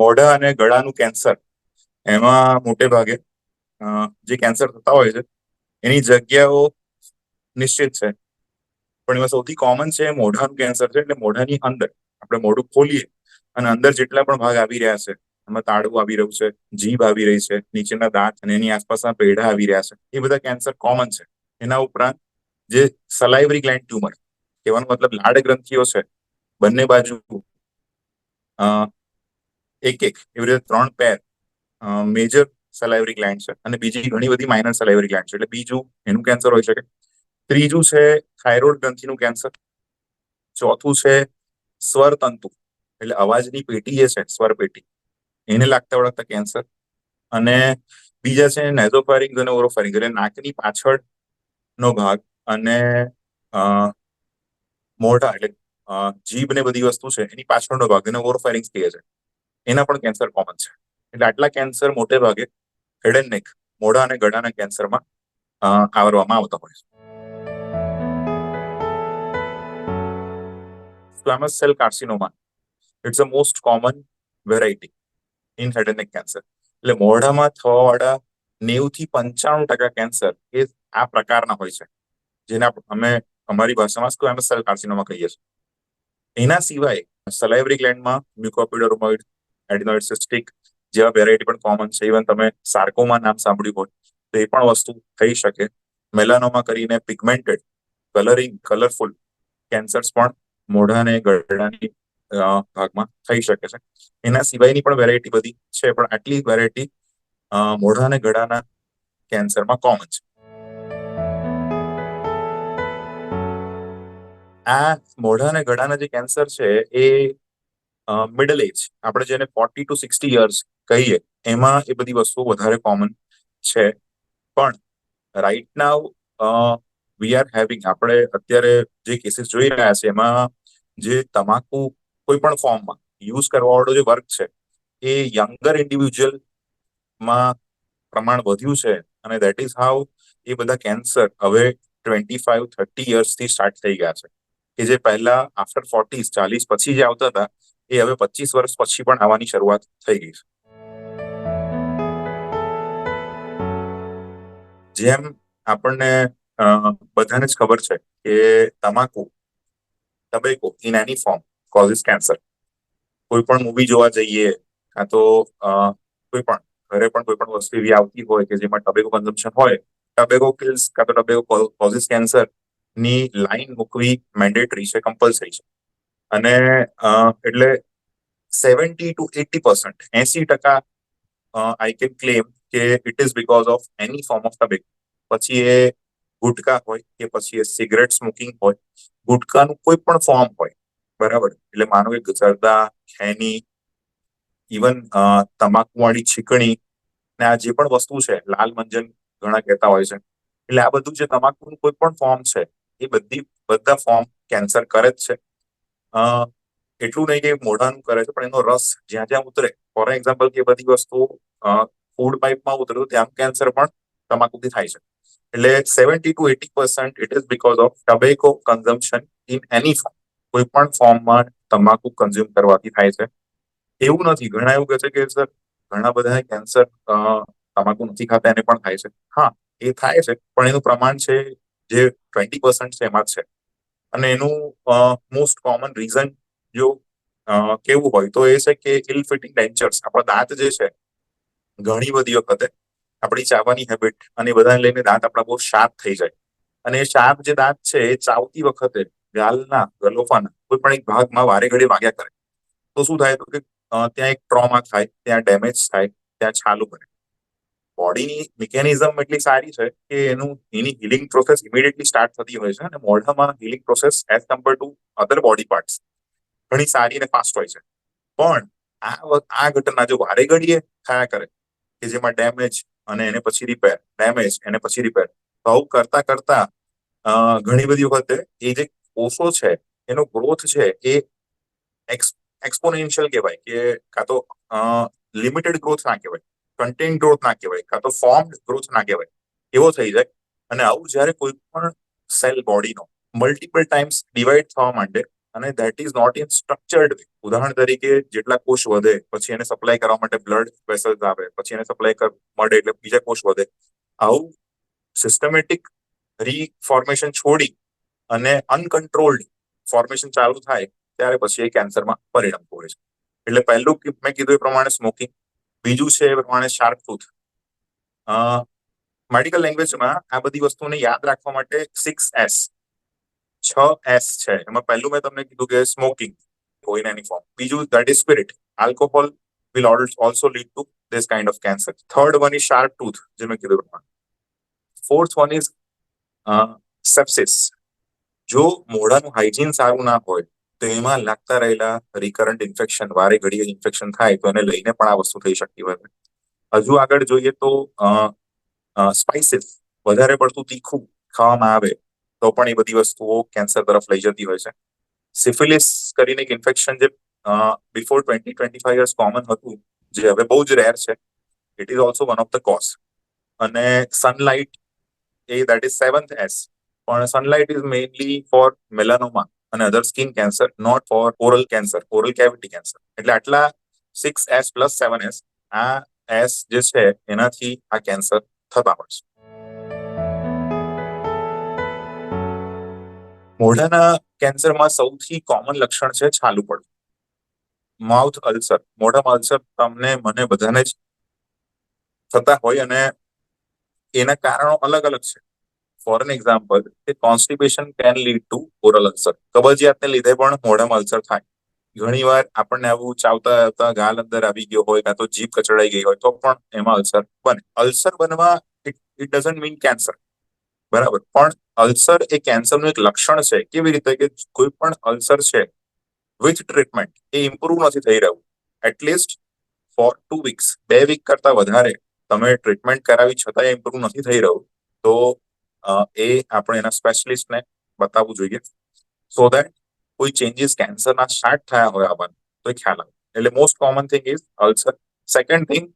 મોઢા અને ગળાનું કેન્સર. એમાં મોટે ભાગે જે કેન્સર થતા હોય છે, એની જગ્યાઓ નિશ્ચિત છે. પણ એમાં સૌથી કોમન છે મોઢાનું કેન્સર છે એટલે મોઢાની અંદર, આપણે મોઢું ખોલીએ અને અંદર જેટલા પણ ભાગ આવી રહ્યા છે, એમાં તાળું આવી રહ્યું છે, જીભ આવી રહી છે, નીચેના દાંત અને એની આસપાસના પેઢા આવી રહ્યા છે, એ બધા કેન્સર કોમન છે. એના ઉપરાંત જે સલાઇવરી ગ્લેન્ડ ટ્યુમર કહેવાનો મતલબ લાડ ગ્રંથિઓ છે, બંને બાજુ એક એક એવી રીતે ત્રણ પેર મેજર સલાઇવરી ગ્લેન્ડ છે અને બીજી ઘણી બધી માઇનર સલાઇવરી ગ્લેન્ડ છે. એટલે બીજું એનું કેન્સર હોઈ શકે. ત્રીજું છે થાઇરોઇડ ગ્રંથિનું કેન્સર ચોથું છે સ્વર તંતુ એટલે અવાજની પેટી જે છે, સ્વર પેટી, એને લાગતા વળગતા કેન્સર અને બીજા છે નેઝોફેરિંગ અને ઓરોફેરિંગ એટલે નાકની પાછળનો ભાગ અને મોઢા એટલે જીભ ને બધી વસ્તુ છે એની પાછળનો ભાગ. એને ઓરોફેરિંગ કહે છે. એના પણ કેન્સર કોમન છે. એટલે આટલા કેન્સર મોટે ભાગે હેડ એન્ડ નેક મોઢા અને ગળાના કેન્સરમાં આવરવામાં આવતા હોય છે. Squamous cell carcinoma it's a most common variety in head and neck cancer એટલે મોઢામાં થવાવાળા નેવું થી પંચાણું ટકા કેન્સર એ આ પ્રકારના હોય છે. જેને અમે અમારી ભાષામાં સ્ક્વેમસ સેલ કાર્સિનોમા કહીએ છીએ. એના સિવાય સલાઇવરી ગ્લેન્ડમાં મ્યુકોપિડોરોમોઇડ એડિનોઇડ સિસ્ટિક જેવા વેરાયટી પણ કોમન છે. ઇવન તમે સાર્કોમા નામ સાંભળ્યું હોય, તો એ પણ વસ્તુ થઈ શકે. મેલાનોમા કરીને પિગમેન્ટેડ કલરિંગ કલરફુલ કેન્સર્સ પણ મોઢા અને ગળાની ભાગમાં થઈ શકે છે. એના સિવાયની પણ વેરાયટી બધી છે, પણ આટલી વેરાયટી મોઢા અને ગળાના કેન્સરમાં કોમન છે. આ મોઢા અને ગળાના જે કેન્સર છે, એ મિડલ એજ આપણે જેને ફોર્ટી ટુ સિક્સટી યર્સ કહીએ, એમાં એ બધી વસ્તુઓ વધારે કોમન છે. પણ right now we are having આપણે અત્યારે જે કેસીસ જોઈ રહ્યા છે, એમાં જે તમાકુ કોઈ પણ ફોર્મમાં યુઝ કરવાવાળો જે વર્ક છે, એ યંગર ઇન્ડિવિજ્યુઅલમાં પ્રમાણ વધ્યું છે અને દેટ ઇઝ હાઉ એ બધા કેન્સર હવે ટ્વેન્ટી ફાઈવ થર્ટી યર્સથી સ્ટાર્ટ થઈ ગયા છે. કે જે પહેલા આફ્ટર ફોર્ટી ચાલીસ પછી જે આવતા હતા એ હવે પચીસ વર્ષ પછી પણ આવવાની શરૂઆત થઈ ગઈ છે. જેમ આપણને બધાને જ ખબર છે કે તમાકુ tobacco in any form causes cancer કોઈ પણ મૂવી જોવા જઈએ, કાં તો કોઈ પણ, ઘરે પણ કોઈ પણ વસ્તુ એવી આવતી હોય કે જેમાં ટબેકો કન્ઝમ્પશન હોય ટબેકો કિલ્સ કાં તો ટબેકો કોઝિસ કેન્સરની લાઈન મૂકવી મેન્ડેટરી છે કમ્પલસરી છે. અને એટલે સેવન્ટી ટુ એટી પર્સન્ટ એસી ટકા આઈ કેન ક્લેમ કે it is because of any form of tobacco પછી એ ગુટકા હોય કે પછી એ સિગરેટ સ્મોકિંગ હોય, ગુટકાનું કોઈ પણ ફોર્મ હોય, બરાબર? એટલે માનો કે જરદા ખેની ઇવન તમાકુવાળી છીકણી ને આ જે પણ વસ્તુ છે, લાલ મંજન ઘણા કહેતા હોય છે. એટલે આ બધું જે તમાકુનું કોઈ પણ ફોર્મ છે, એ બધી, બધા ફોર્મ કેન્સર કરે જ છે. એટલું નહીં કે મોઢાનું કરે છે, પણ એનો રસ જ્યાં જ્યાં ઉતરે. ફોર એક્ઝામ્પલ કે બધી વસ્તુ ફૂડ પાઇપમાં ઉતરે ત્યાં કેન્સર પણ તમાકુથી થાય છે. એટલે seventy two eighty percent it is because of tobacco consumption in any form કોઈ પણ ફોર્મમાં તમાકુ કન્ઝ્યુમ કરવાથી થાય છે. એવું નથી. ઘણા એવું કહે છે કે, સર, ઘણા બધા કેન્સર તમાકુ નથી ખાતા, એને પણ થાય છે. હા, એ થાય છે, પણ એનું પ્રમાણ છે જે ટ્વેન્ટી પર્સન્ટ છે એમાં જ છે. અને એનું મોસ્ટ કોમન રીઝન જો કેવું હોય તો એ છે કે ઇલ ફિટિંગ ડેન્ચર્સ આપણા દાંત જે છે, ઘણી બધી વખતે આપણી ચાવવાની હેબિટ અને બધાને લઈને દાંત આપણા બહુ શાર્પ થઈ જાય. અને એ શાર્પ જે દાંત છે, એ ચાવતી વખતે ગાલના, ગલોફાના કોઈ પણ એક ભાગમાં વારે ઘડી વાગ્યા કરે. તો શું થાય તો કે ત્યાં એક ટ્રોમા થાય, ત્યાં ડેમેજ થાય, ત્યાં છાલું બને બોડીની મિકેનિઝમ એટલી સારી છે કે એનું એની હિલિંગ પ્રોસેસ ઇમિડિયેટલી સ્ટાર્ટ થતી હોય છે અને મોઢામાં healing process as compare to other body parts ઘણી સારી અને ફાસ્ટ હોય છે. પણ આ આ ઘટના જો વારે ઘડીએ થયા કરે કે જેમાં ડેમેજ અને એને પછી રિપેર ડેમેજ એને પછી રિપેર આવું કરતા કરતા ઘણી બધી વખતે એ જે કોષો છે, એનો ગ્રોથ છે એ એક્સપોનેન્શિયલ કહેવાય કે કાં તો લિમિટેડ ગ્રોથ ના કહેવાય. કન્ટેન્ટ ગ્રોથ ના કહેવાય, કાં તો ફોર્મ ગ્રોથ ના કહેવાય, એવો થઈ જાય. અને આવું જ્યારે કોઈ પણ સેલ બોડીનો મલ્ટિપલ ટાઈમ્સ ડિવાઈડ થવા માંડે, અને that is not in structured way ઉદાહરણ તરીકે, જેટલા કોષ વધે, પછી એને સપ્લાય કરવા માટે બ્લડ વેસલ્સ આવે, પછી એને સપ્લાય મળે એટલે બીજા કોષ વધે. આવું સિસ્ટમેટિક રીફોર્મેશન છોડી અને અનકન્ટ્રોલ્ડ ફોર્મેશન ચાલુ થાય, ત્યારે પછી એ કેન્સરમાં પરિણામ કરે છે. એટલે પહેલું મેં કીધું એ પ્રમાણે સ્મોકિંગ બીજું છે એ પ્રમાણે શાર્પ ટૂથ મેડિકલ લેંગ્વેજમાં આ બધી વસ્તુને યાદ રાખવા માટે સિક્સ એસ છ એસ છે. એમાં પહેલું મેં તમને કીધું કે સ્મોકિંગ હોય એની ફોર્મ બીજું that is spirit alcohol will also lead to this kind of cancer. Third one is sharp tooth, જે મેં કીધું પ્રમાણે ફોર્થ વન ઇઝ સેપ્સિસ જો મોઢાનું હાઇજીન સારું ના હોય તો એમાં લાગતા રહેલા રિકરન્ટ ઇન્ફેક્શન વારે ઘડીએ ઇન્ફેક્શન થાય તો એને લઈને પણ આ વસ્તુ થઈ શકતી હોય. હજુ આગળ જોઈએ તો સ્પાઇસીસ વધારે પડતું તીખું ખાવામાં આવે તો પણ એ બધી વસ્તુઓ કેન્સર તરફ લઈ જતી હોય છે. સિફિલિસ કરીને એક ઇન્ફેક્શન જે before twenty twenty five years common હતું, જે હવે બહુ જ રેર છે. It is also one of the cause અને સનલાઇટ એ દેટ ઇઝ સેવન્થ એસ પણ sunlight is mainly for melanoma અને other skin cancer not for oral cancer oral cavity cancer એટલે આટલા six S plus seven S આ S જે છે, એનાથી આ કેન્સર થતા હોય છે. મોઢાના કેન્સરમાં સૌથી કોમન લક્ષણ છે છાલું પડવું. માઉથ અલ્સર મોઢામાં અલ્સર તમને મને બધાને જ થતા હોય અને એના કારણો અલગ અલગ છે. ફોર એન એક્ઝામ્પલ કે constipation can lead to oral ulcer કબજિયાતને લીધે પણ મોઢામાં અલ્સર થાય. ઘણી વાર આપણને આવું ચાવતા આવતા ગાલ અંદર આવી ગયો હોય કાં તો જીભ કચડાઈ ગઈ હોય તો પણ એમાં અલ્સર બને. અલ્સર બનવા ઇટ ડઝન્ટ મીન કેન્સર બરાબર. પણ અલ્સર એ કેન્સરનું એક લક્ષણ છે. કેવી રીતે? કે કોઈ પણ અલ્સર છે વિથ ટ્રીટમેન્ટ એ ઇમ્પ્રુવ નથી થઈ રહ્યું. At least for two weeks બે વીક કરતા વધારે તમે ટ્રીટમેન્ટ કરાવી છતાં ઇમ્પ્રુવ નથી થઈ રહ્યું. તો એ આપણે એના સ્પેશિયલિસ્ટને બતાવવું જોઈએ. સો દેટ કોઈ ચેન્જીસ કેન્સરના સ્ટાર્ટ થયા હોય આવવાનું તો એ ખ્યાલ આવે. એટલે most common thing is ulcer second thing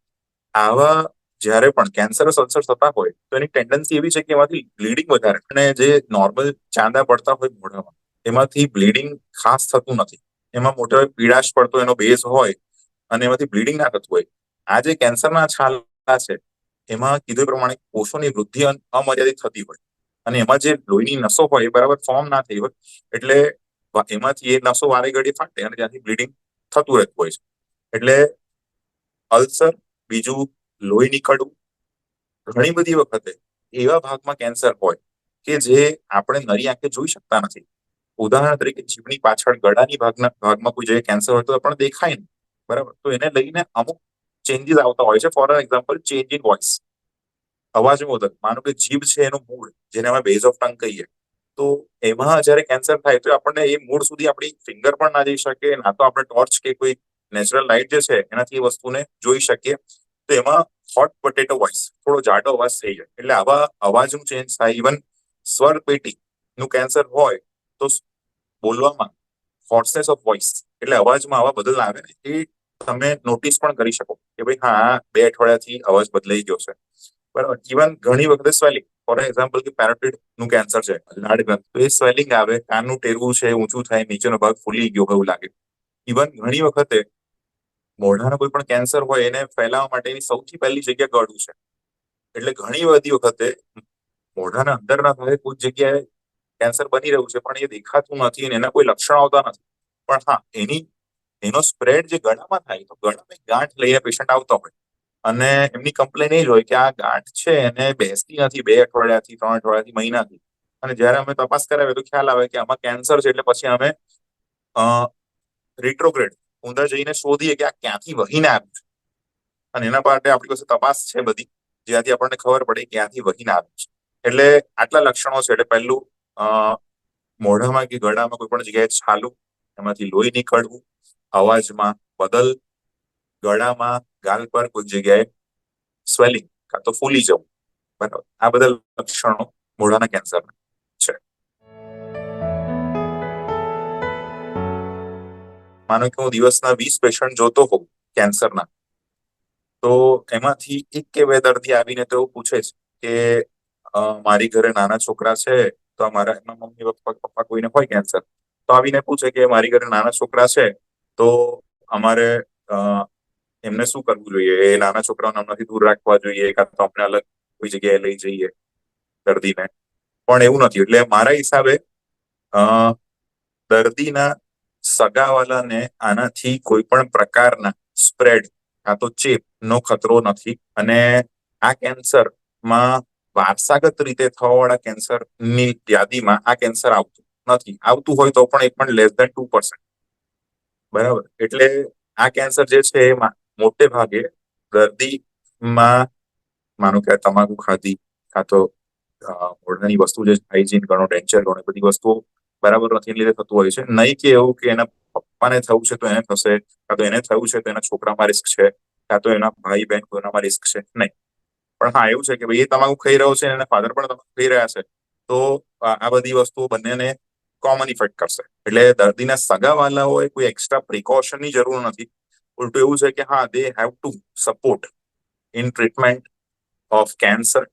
આવા જ્યારે પણ કેન્સરસ અલ્સર થતા હોય, તો એની ટેન્ડન્સી એવી છે કે એમાંથી બ્લીડિંગ વધારે. અને જે નોર્મલ ચાંદા પડતા હોય મોઢામાં, એમાંથી બ્લીડિંગ ખાસ થતું નથી. એમાં મોટો પીડાશ પડતો એનો બેઝ હોય, અને એમાંથી બ્લીડિંગ ના થતું હોય. આ જે કેન્સરના છાલા છે એમાં કીધું પ્રમાણે કોષોની વૃદ્ધિ અમર્યાદિત થતી હોય. અને એમાં જે લોહીની નસો હોય એ બરાબર ફોર્મ ના થઈ હોય, એટલે એમાંથી એ નસો વારે ઘડી ફાટે અને ત્યાંથી બ્લીડિંગ થતું રહેતું હોય છે. એટલે અલ્સર, બીજું લોહી નીકળવું ઘણી બધી વખતે એવા ભાગમાં કેન્સર હોય કે જે આપણે નરી આંખે જોઈ શકતા નથી. ઉદાહરણ તરીકે જીભની પાછળ ગળાની ભાગના, ભાગમાં કોઈ જગ્યાએ કેન્સર હોય તો પણ દેખાય ને બરાબર? તો એને લઈને અમુક ચેન્જીસ આવતા હોય છે. For example change in voice અવાજ મોદક, માનો કે જીભ છે એનું મૂળ, જેને અમે બેઝ ઓફ ટંગ કહીએ. તો એમાં જયારે કેન્સર થાય તો આપણને એ મૂળ સુધી આપણી ફિંગર પણ ના જઈ શકે, ના તો આપણે ટોર્ચ કે કોઈ નેચરલ લાઇટ જે છે, એનાથી એ વસ્તુને જોઈ શકીએ. તો એમાં હોટ પોટેટો વોઇસ થોડો જાડો અવાજ થઈ જાય. એટલે આવા અવાજનું ચેન્જ થાય. ઇવન સ્વર પેટી નું કેન્સર હોય, તો બોલવામાં હોર્સનેસ ઓફ વોઇસ એટલે અવાજમાં આવા બદલ આવે ને, એ તમે નોટિસ પણ કરી શકો કે ભાઈ, હા, બે અઠવાડિયાથી અવાજ બદલાઈ ગયો છે. બરાબર ઇવન ઘણી વખતે સ્વેલિંગ ફોર એક્ઝામ્પલ કે પેરોટિડનું કેન્સર છે, લાડ ગ્રંથ, તો એ સ્વેલિંગ આવે, કાનનું ટેરવું છે, ઊંચું થાય, નીચેનો ભાગ ફૂલી ગયો એવું લાગે. ઇવન ઘણી વખતે મોઢાનો કોઈ પણ કેન્સર હોય, એને ફેલાવવા માટેની સૌથી પહેલી જગ્યા ગળું છે. એટલે ઘણી બધી વખતે મોઢાના અંદરના ભાગે કોઈ જગ્યાએ કેન્સર બની રહ્યું છે, પણ એ દેખાતું નથી અને એના કોઈ લક્ષણ આવતા નથી. પણ હા, એની એનો સ્પ્રેડ જે ગળામાં થાય, તો ગળામાં ગાંઠ લઈને પેશન્ટ આવતો હોય. અને એમની કમ્પ્લેન એ જ હોય કે આ ગાંઠ છે, એને બેસતી નથી, બે અઠવાડિયાથી, ત્રણ અઠવાડિયાથી, મહિનાથી. અને જયારે અમે તપાસ કરાવીએ, તો ખ્યાલ આવે કે આમાં કેન્સર છે, એટલે પછી અમે રિટ્રોગ્રેડ ઊંધા જઈને શોધીએ કે આ ક્યાંથી વહીને આવ્યું છે. અને એના માટે આપણી પાસે તપાસ છે બધી જ્યાંથી આપણને ખબર પડે ક્યાંથી વહીને આવ્યું છે. એટલે આટલા લક્ષણો છે, એટલે પહેલું મોઢામાં કે ગળામાં કોઈ પણ જગ્યાએ છાલું, એમાંથી લોહી નીકળવું અવાજમાં, બદલ, ગળામાં, ગાલ પર કોઈ જગ્યાએ સ્વેલિંગ કાં તો ફૂલી જવું. બરાબર. આ બધા લક્ષણો મોઢાના કેન્સરના છે. માનો કે હું દિવસના વીસ પેશન્ટ જોતો હોઉં કેન્સરના, તો એમાંથી એક કે બે દર્દી આવીને તો પૂછે છે કે મારી ઘરે નાના છોકરા છે, તો મારા એમના મમ્મી પપ્પા પપ્પા કોઈને હોય કેન્સર? તો આવીને પૂછે કે, મારી ઘરે નાના છોકરા છે તો અમારે એમને શું કરવું જોઈએ? એ નાના છોકરાઓને આમનાથી દૂર રાખવા જોઈએ કાં તો આપણે અલગ કોઈ જગ્યાએ લઈ જઈએ દર્દીને? પણ એવું નથી. એટલે મારા હિસાબે દર્દીના સગાવાલાને આનાથી કોઈ પણ પ્રકારના સ્પ્રેડ કાં તો ચેપનો ખતરો નથી. અને આ કેન્સરમાં વારસાગત રીતે થવાવાળા કેન્સરની યાદીમાં આ કેન્સર આવતું નથી. આવતું હોય તો પણ એ પણ લેસ ધેન ટુ પર્સન્ટ બરાબર. એટલે આ કેન્સર જે છે એ મોટે ભાગે દર્દીમાં, માનો કે તમાકુ ખાધી, કાં તો મોઢાની વસ્તુ જે હાઇજીન ગણો ડેન્ચર ગણો એ બધી વસ્તુઓ બરાબર નથી લીધે થતું હોય છે. નહીં કે એવું કે એના પપ્પાને થયું છે તો એને થશે, કાં તો એને થયું છે તો એના છોકરામાં રિસ્ક છે, કાં તો એના ભાઈ બહેન કોઈનામાં રિસ્ક છે. નહીં. પણ હા, એવું છે કે ભાઈ એ તમાકુ ખાઈ રહ્યો છે અને એના ફાધર પણ તમાકુ ખાઈ રહ્યા છે. તો આ બધી વસ્તુઓ બંનેને કોમન ઇફેક્ટ કરશે. એટલે દર્દીના સગાવાલાઓએ કોઈ એક્સ્ટ્રા પ્રિકોશનની જરૂર નથી. ઉલટું એવું છે કે હા they have to support in treatment of cancer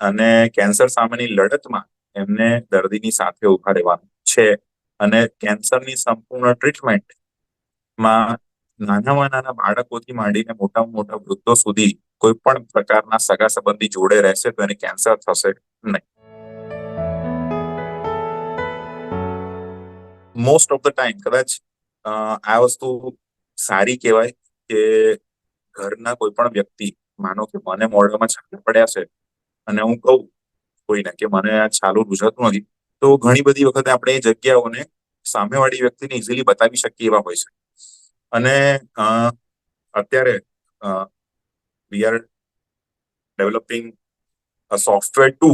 અને કેન્સર સામેની લડતમાં એમને દર્દીની સાથે ઊભા રહેવાનું છે. અને કેન્સરની સંપૂર્ણ ટ્રીટમેન્ટમાં નાનામાં નાના બાળકોથી માંડીને મોટામાં મોટા વૃદ્ધો સુધી કોઈ પણ પ્રકારના સગા સંબંધી જોડે રહેશે તો એને કેન્સર થશે નહીં. મોસ્ટ ઓફ ધ ટાઈમ કદાચ આ વસ્તુ સારી કહેવાય કે ઘરના કોઈ પણ વ્યક્તિ, માનો કે મને મોઢામાં છાલા પડ્યા છે અને હું કહું કોઈને કે મને આ છાલું રૂઝાતું નથી, તો ઘણી બધી વખતે આપણે એ જગ્યાઓને સામેવાળી વ્યક્તિને ઇઝીલી બતાવી શકીએ એવા હોય છે. અને અત્યારે we are developing software to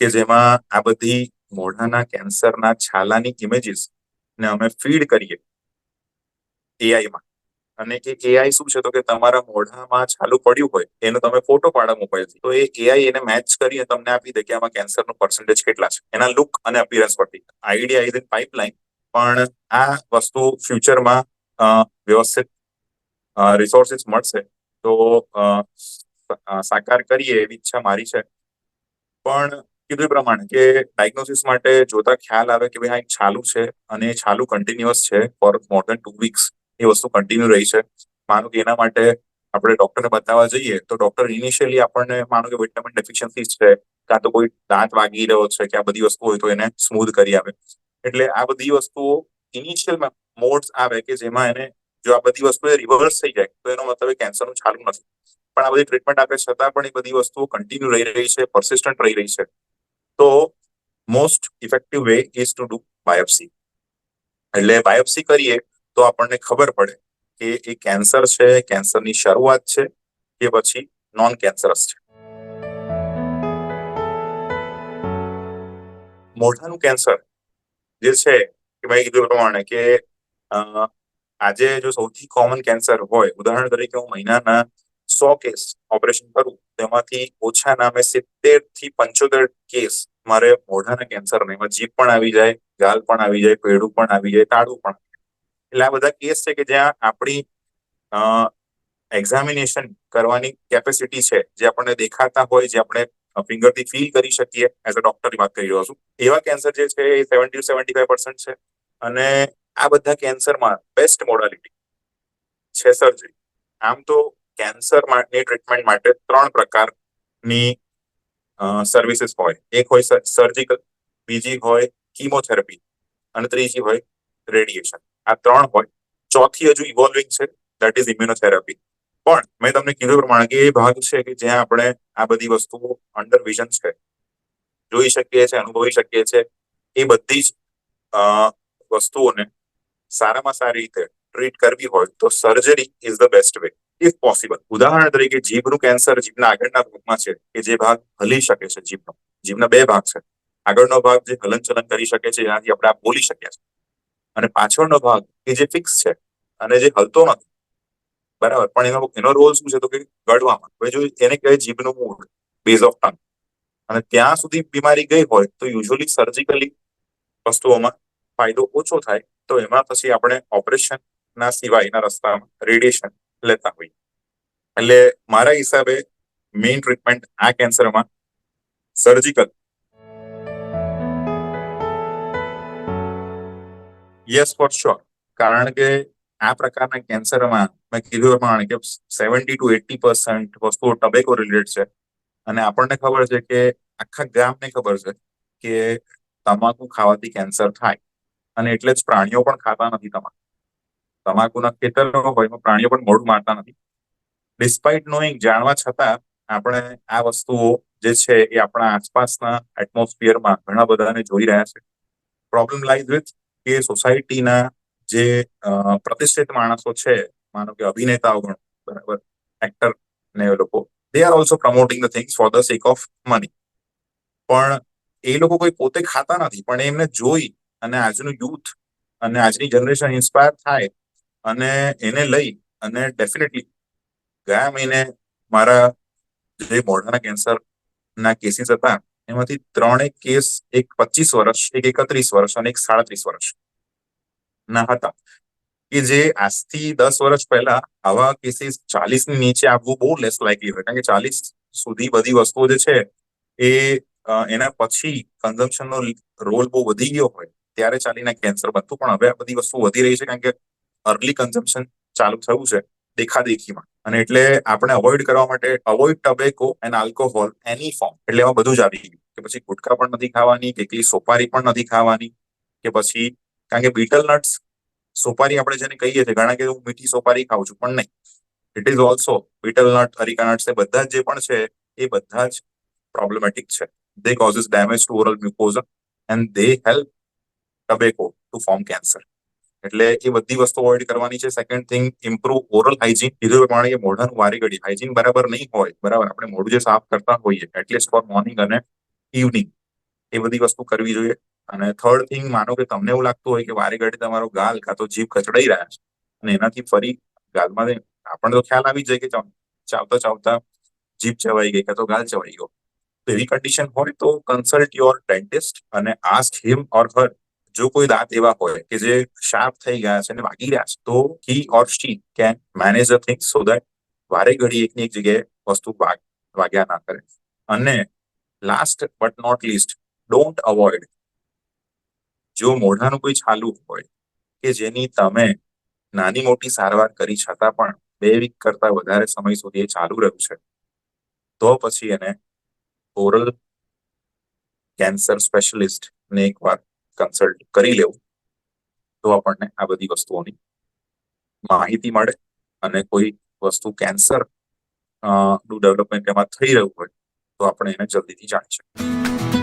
કે જેમાં આ બધી મોઢાના કેન્સરના છાલાની ઇમેજીસ ને અમે ફીડ કરીએ એઆઈમાં અને એ એઆઈ શું છે? તો કે તમારા મોઢામાં છાલું પડ્યું હોય, એનો તમે ફોટો પાડો મોબાઈલથી તો એ એઆઈ એને મેચ કરીને તમને આપી દે કે આમાં કેન્સરનું પર્સન્ટેજ કેટલા છે. એના લુક અને અપિયરન્સ પરથી આઈડિયા ઇઝ ઇન પાઇપલાઇન પણ આ વસ્તુ ફ્યુચરમાં વ્યવસ્થિત રિસોર્સિસ મળશે. તો સાકાર કરીએ એવી ઈચ્છા મારી છે. પણ કીધું પ્રમાણે કે ડાયગ્નોસિસ માટે જોતા ખ્યાલ આવે કે ભાઈ આ છાલુ છે અને છાલુ કન્ટિન્યુઅસ છે for more than two weeks એ વસ્તુ કન્ટિન્યુ રહી છે. માનો કે એના માટે આપણે ડોક્ટરને બતાવવા જઈએ તો ડોક્ટર ઇનિશિયલી આપણને માનો કે વિટામિન ડેફિશિયન્સી છે કાં તો કોઈ દાંત વાગી રહ્યો છે કે આ બધી વસ્તુ હોય તો એને સ્મૂધ કરી આવે એટલે આ બધી વસ્તુઓ ઇનિશિયલ મોડ્સ આવે કે જેમાં એને જો આ બધી વસ્તુ રિવર્સ થઈ જાય તો એનો મતલબ કેન્સરનું ચાલુ નથી. પણ આ બધી ટ્રીટમેન્ટ આપે છતાં પણ એ બધી વસ્તુઓ કન્ટિન્યુ રહી રહી છે પરસિસ્ટન્ટ રહી રહી છે. તો most effective way is to do biopsy એટલે બાયોપ્સી કરીએ તો આપણને ખબર પડે કે એ કેન્સર છે કેન્સરની શરૂઆત છે કે પછી નોન કેન્સરસ છે. મોઢાનું કેન્સર જે છે કે ભાઈ કીધું પ્રમાણે કે આજે જો સૌથી કોમન કેન્સર હોય, ઉદાહરણ તરીકે હું મહિનાના સો કેસ ઓપરેશન કરું, તેમાંથી ઓછા નામે સિત્તેરથી પંચોતેર કેસ મારે મોઢાના કેન્સર એમાં જીભ પણ આવી જાય, ગાલ પણ આવી જાય પેડું પણ આવી જાય, તાળું પણ. એટલે આ બધા કેસ છે કે જ્યાં આપણી એક્ઝામિનેશન કરવાની કેપેસિટી છે, જે આપણને દેખાતા હોય, જે આપણે ફિંગરથી ફીલ કરી શકીએ એઝ અ ડોક્ટરની વાત કરી રહ્યો છું. એવા કેન્સર જે છે એ સેવન્ટી સેવન્ટી ફાઈવ પર્સન્ટ છે. અને આ બધા કેન્સરમાં બેસ્ટ મોડાલિટી છે સર્જરી આમ તો કેન્સર માટેની ટ્રીટમેન્ટ માટે ત્રણ પ્રકારની સર્વિસીસ હોય. એક હોય સર્જિકલ બીજી હોય કીમોથેરાપી અને ત્રીજી હોય રેડિયેશન આ ત્રણ હોય. ચોથી હજુ ઇવોલ્વિંગ છે દેટ ઇઝ ઇમ્યુનોથેરાપી પણ મેં તમને કીધું પ્રમાણે કે એ ભાગ છે કે જ્યાં આપણે આ બધી વસ્તુઓ અંડર વિઝન છે, જોઈ શકીએ છીએ, અનુભવી શકીએ છીએ, એ બધી જ વસ્તુઓને સારામાં સારી રીતે ટ્રીટ કરવી હોય તો surgery is the best way if possible ઉદાહરણ તરીકે જીભનું કેન્સર જીભના આગળના ભાગમાં છે કે જે ભાગ હલી શકે છે જીભનો. જીભના બે ભાગ છે. આગળનો ભાગ જે હલનચલન કરી શકે છે જેનાથી આપણે આ બોલી શકીએ છીએ અને પાછળનો ભાગ કે જે ફિક્સ છે અને જે હલતો નથી. બરાબર. પણ એનો એનો રોલ શું છે તો કે ગળવામાં. હવે જો એને કહેવાય જીભનું મૂળ બેઝ ઓફ ટંગ અને ત્યાં સુધી બીમારી ગઈ હોય તો યુઝ્યુઅલી સર્જિકલી વસ્તુઓમાં ફાયદો ઓછો થાય તો એમાં પછી આપણે ઓપરેશન ના સિવાયના રસ્તામાં રેડિયેશન લેતા હોઈએ એટલે મારા હિસાબે મેઇન ટ્રીટમેન્ટ આ કેન્સરમાં સર્જિકલ યસ ફોર શ્યોર કારણ કે આ પ્રકારના કેન્સરમાં મેં કીધું પ્રમાણે કે સેવન્ટી ટુ એટી પર્સન્ટ વસ્તુઓ ટબેકો રિલેટેડ છે. અને આપણને ખબર છે કે આખા ગામને ખબર છે કે તમાકુ ખાવાથી કેન્સર થાય. અને એટલે જ પ્રાણીઓ પણ ખાતા નથી તમાકુ. તમાકુના ખેતરો હોય એમાં પ્રાણીઓ પણ મોઢું મારતા નથી. ડિસ્પાઇટ નોઈંગ જાણવા છતાં આપણે આ વસ્તુઓ જે છે એ આપણા આસપાસના એટમોસ્ફિયરમાં ઘણા બધાને જોઈ રહ્યા છે. પ્રોબ્લેમ લાઈઝ વિથ કે સોસાયટીના જે પ્રતિષ્ઠિત માણસો છે, માનો કે અભિનેતાઓ ગણો, બરાબર એક્ટર ને એ લોકો they are also promoting the things for the sake of money પણ એ લોકો કોઈ પોતે ખાતા નથી, પણ એમને જોઈ અને આજનું યુથ અને આજની જનરેશન ઇન્સ્પાયર થાય અને એને લઈ અને ડેફિનેટલી ગયા મહિને મારા જે મોઢાના કેન્સર ના કેસીસ હતા, એમાંથી ત્રણેક કેસ એક પચીસ વર્ષ, એક એકત્રીસ વર્ષ અને એક સાડત્રીસ વર્ષ ના હતા. કે જે આજથી દસ વર્ષ પહેલા આવા કેસીસ ચાલીસની નીચે આવવું બહુ લેસ લાઇકલી હોય, કારણ કે ચાલીસ સુધી બધી વસ્તુઓ જે છે એ એના પછી કન્ઝમ્પશન નો રોલ બહુ વધી ગયો હોય, ત્યારે ચાલીને કેન્સર બનતું. પણ હવે આ બધી વસ્તુ વધી રહી છે, કારણ કે અર્લી કન્ઝમ્પશન ચાલુ થયું છે દેખાદેખીમાં. અને એટલે આપણે અવોઇડ કરવા માટે avoid tobacco and alcohol any form એટલે એમાં બધું જ આવી ગયું. કે પછી ગુટખા પણ નથી ખાવાની, કે એકલી સોપારી પણ નથી ખાવાની, કે પછી કારણ કે બીટલ નટ્સ સોપારી આપણે જેને કહીએ છીએ, ઘણા કે હું મીઠી સોપારી ખાઉં છું, પણ નહીં. It is also betel nut areca nuts એ બધા જે પણ છે, એ બધા જ પ્રોબ્લેમેટિક છે. They causes damage to oral mucosa and they help tobacco to form cancer એટલે એ બધી વસ્તુ અવોઇડ કરવાની છે. Second thing improve oral hygiene કીધું પ્રમાણે કે મોઢાનું વારી ઘડી હાઇજીન બરાબર નહીં હોય, બરાબર? આપણે મોઢું જે સાફ કરતા હોઈએ એટલીસ્ટ ફોર મોર્નિંગ અને ઇવનિંગ એ બધી વસ્તુ કરવી જોઈએ. અને થર્ડ થિંગ માનો કે તમને એવું લાગતું હોય કે વારી ઘડી તમારો ગાલ કાં તો જીભ કચડાઈ રહ્યા છે, અને એનાથી ફરી ગાલમાં આપણને તો ખ્યાલ આવી જાય કે ચાવ- ચાવતા ચાવતા જીભ ચવાઈ ગઈ કાં તો ગાલ ચવાઈ ગયો. તો એવી કન્ડિશન હોય તો કન્સલ્ટ યોર ડેન્ટિસ્ટ અને આસ્ક હિમ ઓર હર જો કોઈ દાંત એવા હોય કે જે શાર્પ થઈ ગયા છે અને વાગી રહ્યા છે, તો he or she can manage a thing so that વારે ઘડી એકની એક જગ્યાએ વસ્તુ વાગ, વાગ્યા ના કરે. અને last but not least don't avoid જો મોઢાનું કોઈ છાલું હોય કે જેની તમે નાની મોટી સારવાર કરી છતાં પણ બે વીક કરતા વધારે સમય સુધી એ ચાલુ રહ્યું છે, તો પછી એને ઓરલ કેન્સર સ્પેશિયલિસ્ટ ને એકવાર કન્સલ્ટ કરી લેવું. તો આપણને આ બધી વસ્તુઓની માહિતી મળે અને કોઈ વસ્તુ કેન્સરનું ડેવલપમેન્ટ એમાં થઈ રહ્યું હોય તો આપણે એને જલ્દીથી જાણી શકીએ.